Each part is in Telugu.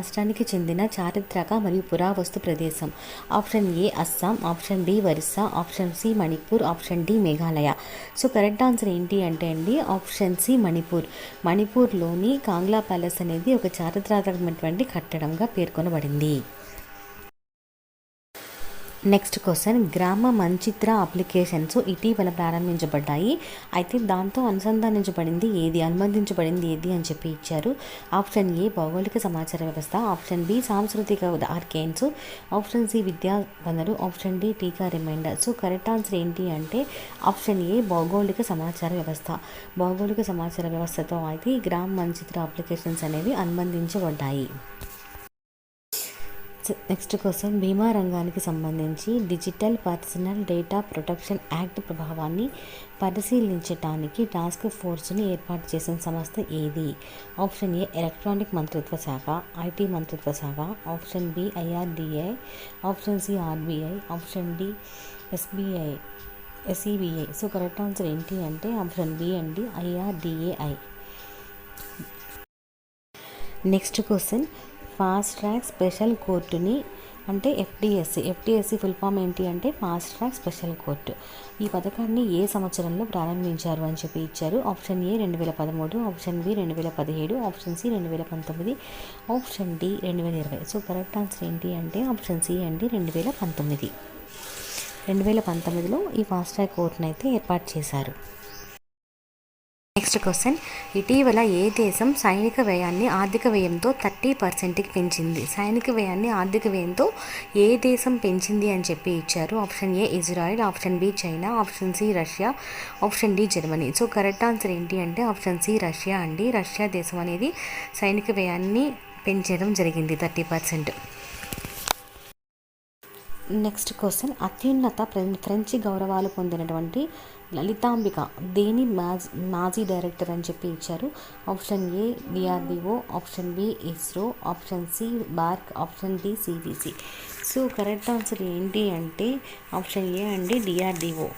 రాష్ట్రానికి చెందిన చారిత్రక మరియు పురావస్తు ప్రదేశం. Option A Assam option B Orissa option C Manipur option D Meghalaya. So correct answer ఏంటి అంటే అండి ఆప్షన్ సి మణిపూర్. మణిపూర్లోని కాంగ్లా ప్యాలెస్ అనేది ఒక చారిత్రాత్మకమైనటువంటి కట్టడంగా పేర్కొనబడింది. నెక్స్ట్ క్వశ్చన్ గ్రామ మంచిత్ర అప్లికేషన్స్ ఇటీవల ప్రారంభించబడ్డాయి. అయితే దాంతో అనుసంధానించబడింది ఏది? అనుబంధించబడింది ఏది అని చెప్పి ఇచ్చారు. ఆప్షన్ ఏ భౌగోళిక సమాచార వ్యవస్థ. ఆప్షన్ బి సాంస్కృతిక ఆర్కేన్స్ ఆప్షన్ సి విద్యా వనరు. ఆప్షన్ డి టీకా రిమైండర్ సో కరెక్ట్ ఆన్సర్ ఏంటి అంటే ఆప్షన్ ఏ భౌగోళిక సమాచార వ్యవస్థ. భౌగోళిక సమాచార వ్యవస్థతో అయితే గ్రామ మంచిత్ర అప్లికేషన్స్ అనేవి అనుబంధించబడ్డాయి. నెక్స్ట్ కోసం బీమా రంగానికి సంబంధించి digital personal data protection act ప్రభావాన్ని పరిశీలించడానికి టాస్క్ ఫోర్స్ని ఏర్పాటు చేసిన సంస్థ ఏది? ఆప్షన్ ఏ ఎలక్ట్రానిక్ మంత్రిత్వ శాఖ ఐటీ మంత్రిత్వ శాఖ option B IRDI option C RBI option D SBI SEBI so correct answer ఏంటి అంటే ఆప్షన్ బి అండి IRDAI next question fast track special కోర్టుని అంటే ఎఫ్డిఎస్సి. ఎఫ్డిఎస్సి ఫుల్ ఫామ్ ఏంటి అంటే ఫాస్ట్ ట్రాక్ స్పెషల్ కోర్టు. ఈ పథకాన్ని ఏ సంవత్సరంలో ప్రారంభించారు అని చెప్పి ఇచ్చారు. ఆప్షన్ ఏ రెండు వేల పదమూడు ఆప్షన్ బి రెండు వేల పదిహేడు ఆప్షన్ సి రెండు వేల పంతొమ్మిది ఆప్షన్ డి రెండు వేల ఇరవై. సో కరెక్ట్ ఆన్సర్ ఏంటి అంటే ఆప్షన్ సి అండి రెండు వేల పంతొమ్మిది. రెండు వేల పంతొమ్మిదిలో ఈ ఫాస్ట్ ట్రాక్ కోర్టును అయితే ఏర్పాటు చేశారు. నెక్స్ట్ క్వశ్చన్ ఇటీవల ఏ దేశం సైనిక వ్యయాన్ని ఆర్థిక వ్యయంతో థర్టీ పర్సెంట్కి పెంచింది? సైనిక వ్యయాన్ని ఆర్థిక వ్యయంతో ఏ దేశం పెంచింది అని చెప్పి ఇచ్చారు. Option A Israel option B China option C Russia option D Germany. So correct answer ఏంటి అంటే ఆప్షన్ సి రష్యా అండి. రష్యా దేశం అనేది సైనిక వ్యయాన్ని పెంచడం జరిగింది థర్టీ పర్సెంట్. నెక్స్ట్ క్వశ్చన్ అత్యున్నత ఫ్రెంచ్ గౌరవాలు పొందినటువంటి లలితాంబిక. దేని మాజ్ మాజీ డైరెక్టర్ అని చెప్పి ఇచ్చారు. Option A DRDO option B ISRO. Option C BARC. Option D CBC. So correct answer ఏంటి అంటే ఆప్షన్ ఏ అండి డిఆర్డిఓ.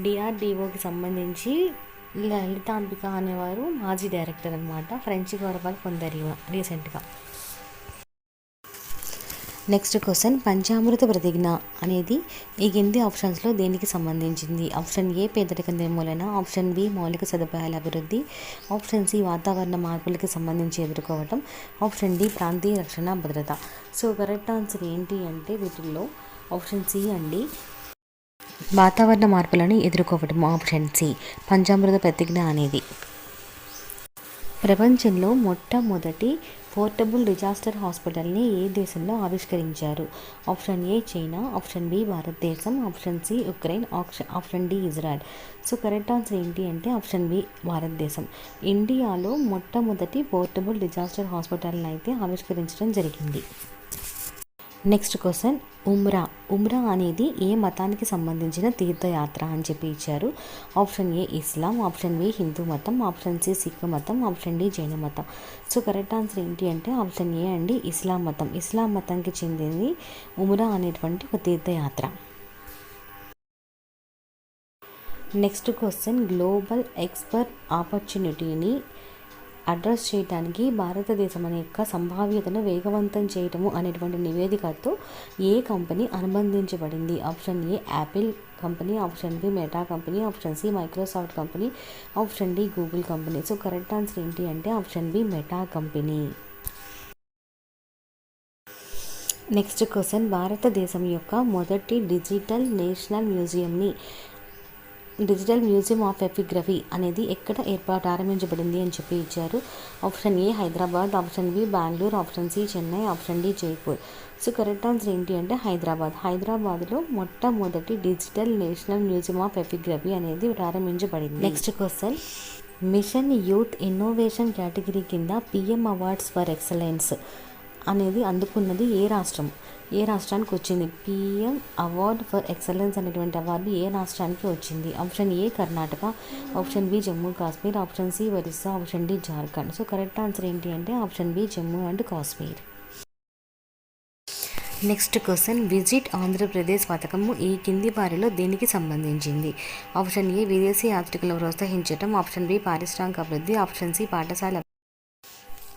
డిఆర్డిఓకి సంబంధించి లలితాంబిక అనేవారు మాజీ డైరెక్టర్ అనమాట ఫ్రెంచ్ గౌరవాలు పొందారు రీసెంట్గా. నెక్స్ట్ క్వశ్చన్ పంచామృత ప్రతిజ్ఞ అనేది ఈ కింది ఆప్షన్స్లో దేనికి సంబంధించింది? ఆప్షన్ ఏ పేదరిక నిర్మూలన. ఆప్షన్ బి మౌలిక సదుపాయాల అభివృద్ధి. ఆప్షన్ సి వాతావరణ మార్పులకు సంబంధించి ఎదుర్కోవటం. ఆప్షన్ డి ప్రాంతీయ రక్షణ భద్రత. సో కరెక్ట్ ఆన్సర్ ఏంటి అంటే వీటిల్లో ఆప్షన్ సి అండి. వాతావరణ మార్పులను ఎదుర్కోవటం ఆప్షన్ సి పంచామృత ప్రతిజ్ఞ అనేది. ప్రపంచంలో మొట్టమొదటి పోర్టబుల్ డిజాస్టర్ హాస్పిటల్ని ఏ దేశంలో ఆవిష్కరించారు? Option A China option B భారతదేశం option C Ukraine option D Israel. So correct answer ఏంటి అంటే ఆప్షన్ బి భారతదేశం. ఇండియాలో మొట్టమొదటి పోర్టబుల్ డిజాస్టర్ హాస్పిటల్ని అయితే ఆవిష్కరించడం జరిగింది. నెక్స్ట్ క్వశ్చన్ ఉమ్రా. ఉమ్రా అనేది ఏ మతానికి సంబంధించిన తీర్థయాత్ర అని చెప్పి ఇచ్చారు. Option A Islam option B Hindu మతం. ఆప్షన్ సి సిక్ మతం. ఆప్షన్ డి జైన మతం. సో కరెక్ట్ ఆన్సర్ ఏంటి అంటే ఆప్షన్ ఏ అండి ఇస్లాం మతం. ఇస్లాం మతంకి చెందింది ఉమ్రా అనేటువంటి ఒక తీర్థయాత్ర. నెక్స్ట్ క్వశ్చన్ గ్లోబల్ ఎక్స్పర్ట్ ఆపర్చునిటీని అడ్రస్ చేయడానికి భారతదేశం అనే యొక్క సంభావ్యతను వేగవంతం చేయటము అనేటువంటి నివేదికతో ఏ company అనుబంధించబడింది? Option A Apple company option B Meta company option C Microsoft company option D Google company. So correct answer ఏంటి అంటే option B Meta company. Next question భారతదేశం యొక్క మొదటి డిజిటల్ నేషనల్ మ్యూజియంని డిజిటల్ మ్యూజియం ఆఫ్ ఎపిగ్రఫీ అనేది ఎక్కడ ఏర్పాటు ప్రారంభించబడింది అని చెప్పి ఇచ్చారు. Option A Hyderabad option B Bengaluru option C Chennai option D Jaipur. So correct answer ఏంటి అంటే హైదరాబాద్. హైదరాబాద్లో మొట్టమొదటి digital national museum of epigraphy అనేది ప్రారంభించబడింది. Next question. Mission youth innovation category కింద పిఎం అవార్డ్స్ ఫర్ ఎక్సలెన్స్. అనేది అందుకున్నది ఏ రాష్ట్రం? ఏ రాష్ట్రానికి వచ్చింది? పిఎం అవార్డ్ ఫర్ ఎక్సలెన్స్ అనేటువంటి అవార్డు ఏ రాష్ట్రానికి వచ్చింది? Option A Karnataka option B Jammu Kashmir option C Orissa option D Jharkhand. So correct answer ఏంటి అంటే option B Jammu and Kashmir. Next question. Visit Andhra Pradesh పథకము ఈ కింది వారిలో దేనికి సంబంధించింది? ఆప్షన్ ఏ విదేశీ యాత్రికులను ప్రోత్సహించడం ఆప్షన్ బి పారిశ్రామిక అభివృద్ధి ఆప్షన్ సి పాఠశాల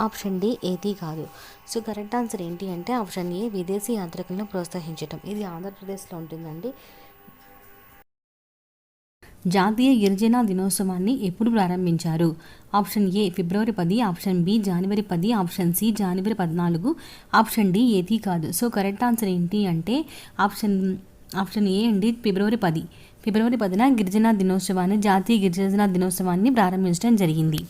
ఆప్షన్ డి ఏది కాదు. సో కరెక్ట్ ఆన్సర్ ఏంటి అంటే ఆప్షన్ ఏ విదేశీ యాత్రికులను ప్రోత్సహించడం ఇది ఆంధ్రప్రదేశ్లో ఉంటుందండి. జాతీయ గిరిజన దినోత్సవాన్ని ఎప్పుడు ప్రారంభించారు? ఆప్షన్ ఏ ఫిబ్రవరి పది ఆప్షన్ బి జనవరి పది ఆప్షన్ సి జనవరి పద్నాలుగు ఆప్షన్ డి ఏది కాదు. సో కరెక్ట్ ఆన్సర్ ఏంటి అంటే ఆప్షన్ ఆప్షన్ ఏ అండి ఫిబ్రవరి పది. ఫిబ్రవరి పదిన గిరిజన దినోత్సవాన్ని జాతీయ గిరిజన దినోత్సవాన్ని ప్రారంభించడం జరిగింది.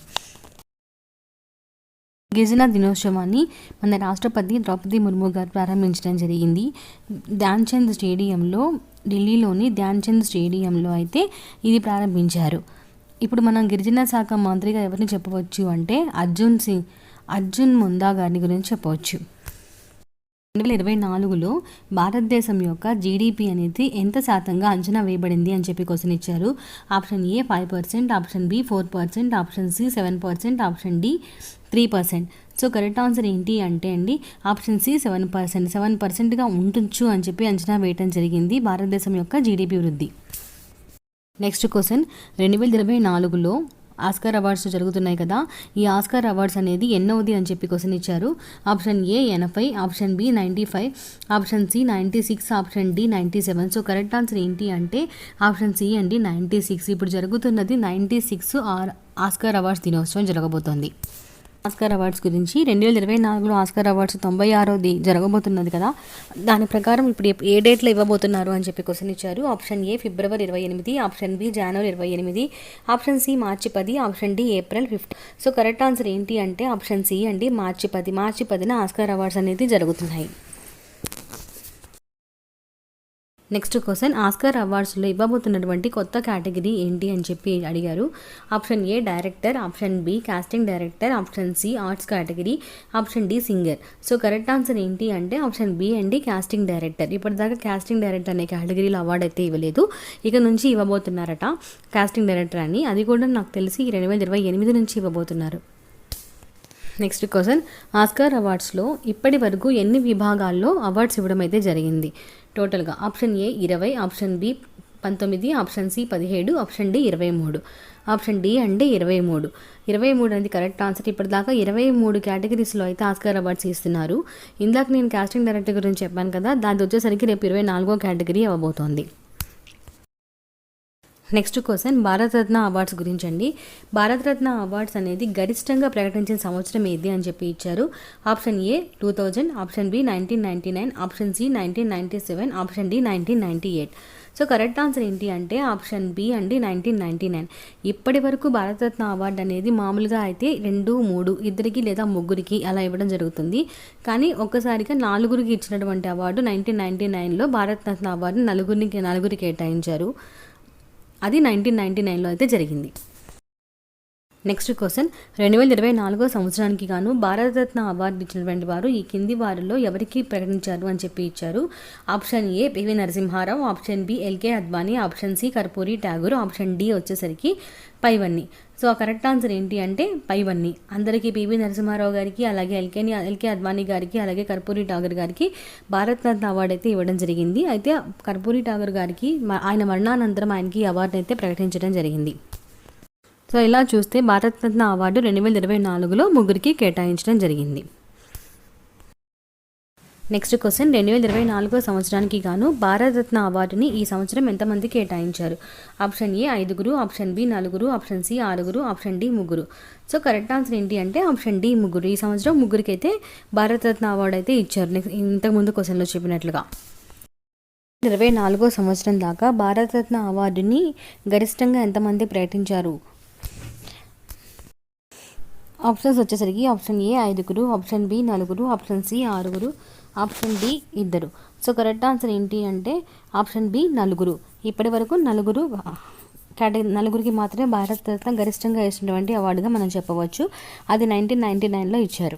గిరిజన దినోత్సవాన్ని మన రాష్ట్రపతి ద్రౌపది ముర్ము గారు ప్రారంభించడం జరిగింది. ధ్యాన్చంద్ స్టేడియంలో ఢిల్లీలోని ధ్యాన్చంద్ స్టేడియంలో అయితే ఇది ప్రారంభించారు. ఇప్పుడు మనం గిరిజన శాఖ మంత్రిగా ఎవరిని చెప్పవచ్చు అంటే అర్జున్ సింగ్ అర్జున్ ముందా గారిని గురించి చెప్పవచ్చు. రెండు వేల ఇరవై నాలుగులో భారతదేశం యొక్క జీడిపి అనేది ఎంత శాతంగా అంచనా వేయబడింది అని చెప్పి క్వశ్చన్ ఇచ్చారు. Option A five percent option B four percent option C seven percent option D three percent. So correct answer ఏంటి అంటే అండి option C seven percent seven పర్సెంట్గా ఉండొచ్చు అని చెప్పి అంచనా వేయటం జరిగింది భారతదేశం యొక్క జీడిపి వృద్ధి. నెక్స్ట్ క్వశ్చన్ రెండు వేల ఇరవై నాలుగులో ఆస్కార్ అవార్డ్స్ జరుగుతున్నాయి కదా ఈ ఆస్కార్ అవార్డ్స్ అనేది ఎన్నోది అని చెప్పి క్వశ్చన్ ఇచ్చారు. ఆప్షన్ ఏ ఎనభై option B ninety five option C ninety six option D ninety seven. So correct answer ఏంటి అంటే ఆప్షన్ సి అండి నైంటీ సిక్స్. ఇప్పుడు జరుగుతున్నది ninety six or Oscar awards దినోత్సవం జరగబోతోంది. ఆస్కార్ అవార్డ్స్ గురించి రెండు వేల ఇరవై నాలుగులో ఆస్కార్ అవార్డ్స్ తొంభై ఆరోది జరగబోతున్నది కదా. దాని ప్రకారం ఇప్పుడు ఏ డేట్లో ఇవ్వబోతున్నారు అని చెప్పి క్వశ్చన్ ఇచ్చారు. ఆప్షన్ ఏ ఫిబ్రవరి ఇరవై ఎనిమిది ఆప్షన్ బి జనవరి ఇరవై ఎనిమిది ఆప్షన్ సి మార్చి పది option D April fifth. So correct answer ఏంటి అంటే ఆప్షన్ సి అండి మార్చి పది. మార్చి పదిన ఆస్కార్ అవార్డ్స్ అనేది జరుగుతున్నాయి. నెక్స్ట్ క్వశ్చన్ ఆస్కార్ అవార్డ్స్లో ఇవ్వబోతున్నటువంటి కొత్త కేటగిరీ ఏంటి అని చెప్పి అడిగారు. Option A director. Option B casting director. Option C arts category. Option D singer. So correct answer ఏంటి అంటే ఆప్షన్ బి అండి కాస్టింగ్ డైరెక్టర్. ఇప్పటిదాకా కాస్టింగ్ డైరెక్టర్ అనే కేటగిరీలో అవార్డు అయితే ఇవ్వలేదు. ఇక నుంచి ఇవ్వబోతున్నారట కాస్టింగ్ డైరెక్టర్ అని. అది కూడా నాకు తెలిసి రెండు వేల ఇరవై ఎనిమిది నుంచి ఇవ్వబోతున్నారు. నెక్స్ట్ క్వశ్చన్ ఆస్కార్ అవార్డ్స్లో ఇప్పటి వరకు ఎన్ని విభాగాల్లో అవార్డ్స్ ఇవ్వడం అయితే జరిగింది? టోటల్గా ఆప్షన్ ఏ ఇరవై ఆప్షన్ బి పంతొమ్మిది ఆప్షన్ సి పదిహేడు ఆప్షన్ డి ఇరవై మూడు ఆప్షన్ డి అంటే ఇరవై మూడు ఇరవై మూడు అనేది కరెక్ట్ ఆన్సర్. ఇప్పటిదాకా ఇరవై మూడు కేటగిరీస్లో అయితే ఆస్కార్ అవార్డ్స్ ఇస్తున్నారు. ఇందాక నేను కాస్టింగ్ డైరెక్టర్ గురించి చెప్పాను కదా దాని వచ్చేసరికి రేపు ఇరవై నాలుగో కేటగిరీ అవ్వబోతోంది. నెక్స్ట్ క్వశ్చన్ భారతరత్న అవార్డ్స్ గురించి అండి భారతరత్న అవార్డ్స్ అనేది గరిష్టంగా ప్రకటించిన సంవత్సరం ఏది అని చెప్పి ఇచ్చారు. Option A two thousand option B nineteen ninety nine option C nineteen ninety seven option D nineteen ninety eight so correct answer ఏంటి అంటే ఆప్షన్ బి అండి నైన్టీన్ నైన్టీ నైన్ ఇప్పటి వరకు భారతరత్న అవార్డు అనేది మామూలుగా అయితే రెండు మూడు ఇద్దరికి లేదా ముగ్గురికి అలా ఇవ్వడం జరుగుతుంది. కానీ ఒక్కసారిగా నాలుగురికి ఇచ్చినటువంటి అవార్డు నైన్టీన్ నైన్టీ నైన్లో భారతరత్న అవార్డు నలుగురికి నలుగురికి కేటాయించారు. అది నైన్టీన్ నైన్టీ నైన్లో అయితే జరిగింది. నెక్స్ట్ క్వశ్చన్ రెండు వేల ఇరవై నాలుగో సంవత్సరానికి గాను భారతరత్న అవార్డు ఇచ్చినటువంటి వారు ఈ కింది వారిలో ఎవరికి ప్రకటించారు అని చెప్పి ఇచ్చారు. Option A PV Narasimha Rao option B LK Advani option C Karpoori Tagore option D వచ్చేసరికి పైవన్నీ. సో ఆ కరెక్ట్ ఆన్సర్ ఏంటి అంటే పైవన్నీ. అందరికీ పివి నరసింహారావు గారికి అలాగే ఎల్కేని ఎల్కే అద్వానీ గారికి అలాగే కర్పూరి ఠాగర్ గారికి భారతరత్న అవార్డు అయితే ఇవ్వడం జరిగింది. అయితే కర్పూరి ఠాగర్ గారికి ఆయన మరణానంతరం ఆయనకి అవార్డు అయితే ప్రకటించడం జరిగింది. సో ఇలా చూస్తే భారతరత్న అవార్డు రెండు వేల ఇరవై నాలుగులో ముగ్గురికి కేటాయించడం జరిగింది. నెక్స్ట్ క్వశ్చన్ రెండు వేల ఇరవై నాలుగో సంవత్సరానికి గాను భారతరత్న అవార్డుని ఈ సంవత్సరం ఎంతమంది కేటాయించారు? ఆప్షన్ ఏ ఐదుగురు. ఆప్షన్ బి నలుగురు. ఆప్షన్ సి ఆరుగురు. ఆప్షన్ డి ముగ్గురు. సో కరెక్ట్ ఆన్సర్ ఏంటి అంటే ఆప్షన్ డి ముగ్గురు. ఈ సంవత్సరం ముగ్గురికి అయితే భారతరత్న అవార్డు అయితే ఇచ్చారు. నెక్స్ట్ ఇంతకుముందు క్వశ్చన్లో చెప్పినట్లుగా. ఇరవై నాలుగో సంవత్సరం దాకా భారతరత్న అవార్డుని గరిష్టంగా ఎంతమంది ప్రకటించారు? ఆప్షన్స్ వచ్చేసరికి ఆప్షన్ ఏ ఐదుగురు. ఆప్షన్ బి నలుగురు. ఆప్షన్ సి ఆరుగురు. ఆప్షన్ డి ఇద్దరు. సో కరెక్ట్ ఆన్సర్ ఏంటి అంటే ఆప్షన్ బి నలుగురు. ఇప్పటి వరకు నలుగురు కేటగిరీ నలుగురికి మాత్రమే భారతరత్న గరిష్టంగా ఇచ్చినటువంటి అవార్డుగా మనం చెప్పవచ్చు. అది నైన్టీన్ నైన్టీ నైన్లో ఇచ్చారు.